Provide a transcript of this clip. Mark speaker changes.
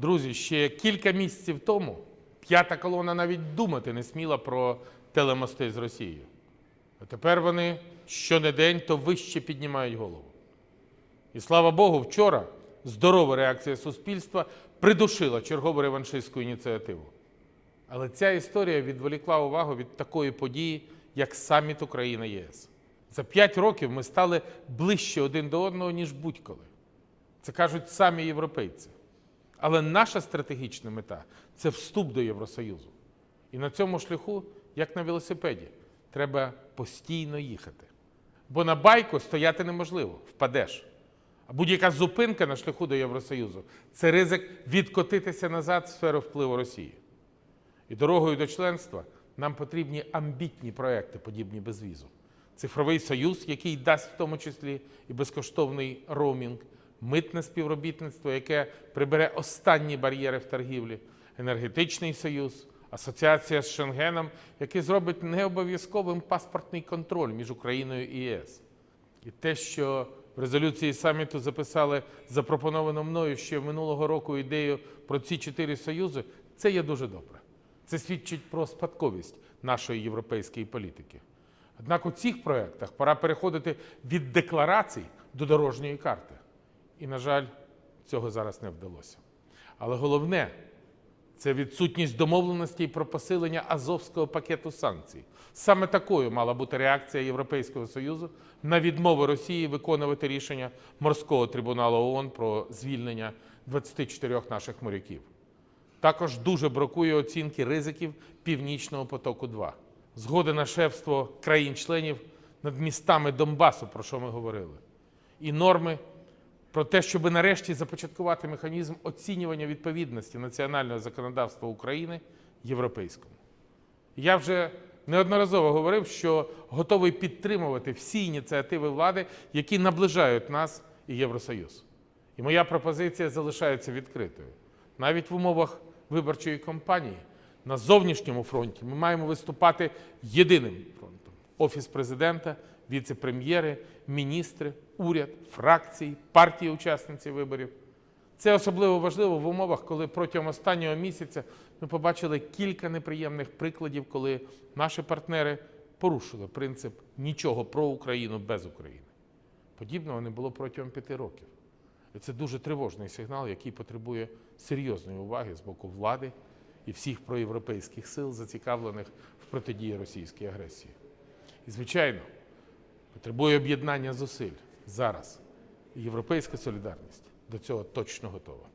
Speaker 1: Друзі, ще кілька місяців тому п'ята колона навіть думати не сміла про телемости з Росією. А тепер вони щонедень то вище піднімають голову. І слава Богу, вчора здорова реакція суспільства придушила чергову реваншистську ініціативу. Але ця історія відволікла увагу від такої події, як саміт Україна ЄС. За п'ять років ми стали ближче один до одного, ніж будь-коли. Це кажуть самі європейці. Але наша стратегічна мета це вступ до Євросоюзу. І на цьому шляху, як на велосипеді, треба постійно їхати. Бо на байку стояти неможливо, впадеш. А будь-яка зупинка на шляху до Євросоюзу це ризик відкотитися назад в сферу впливу Росії. І дорогою до членства нам потрібні амбітні проекти, подібні безвізу. Цифровий союз, який дасть в тому числі і безкоштовний роумінг, митне співробітництво, яке прибере останні бар'єри в торгівлі, енергетичний союз, асоціація з Шенгеном, який зробить необов'язковим паспортний контроль між Україною і ЄС. І те, що в резолюції саміту записали запропоновану мною ще минулого року ідею про ці чотири союзи, це є дуже добре. Це свідчить про спадковість нашої європейської політики. Однак у цих проєктах пора переходити від декларацій до дорожньої карти. І, на жаль, цього зараз не вдалося. Але головне це відсутність домовленостей про посилення азовського пакету санкцій. Саме такою мала бути реакція Європейського Союзу на відмову Росії виконувати рішення морського трибуналу ООН про звільнення 24 наших моряків. Також дуже бракує оцінки ризиків Північного потоку 2 згоди на шефство країн-членів над містами Донбасу, про що ми говорили, і норми про те, щоб нарешті започаткувати механізм оцінювання відповідності національного законодавства України європейському. Я вже неодноразово говорив, що готовий підтримувати всі ініціативи влади, які наближають нас і Євросоюз. І моя пропозиція залишається відкритою. Навіть в умовах виборчої кампанії на зовнішньому фронті ми маємо виступати єдиним фронтом: офіс президента, віце-прем'єри, міністри, уряд, фракції, партії учасниці виборів. Це особливо важливо в умовах, коли протягом останнього місяця ми побачили кілька неприємних прикладів, коли наші партнери порушили принцип нічого про Україну без України. Подібного не було протягом п'яти років. І це дуже тривожний сигнал, який потребує серйозної уваги з боку влади і всіх проєвропейських сил, зацікавлених в протидії російській агресії. І, звичайно, потребує об'єднання зусиль зараз. Європейська солідарність до цього точно готова.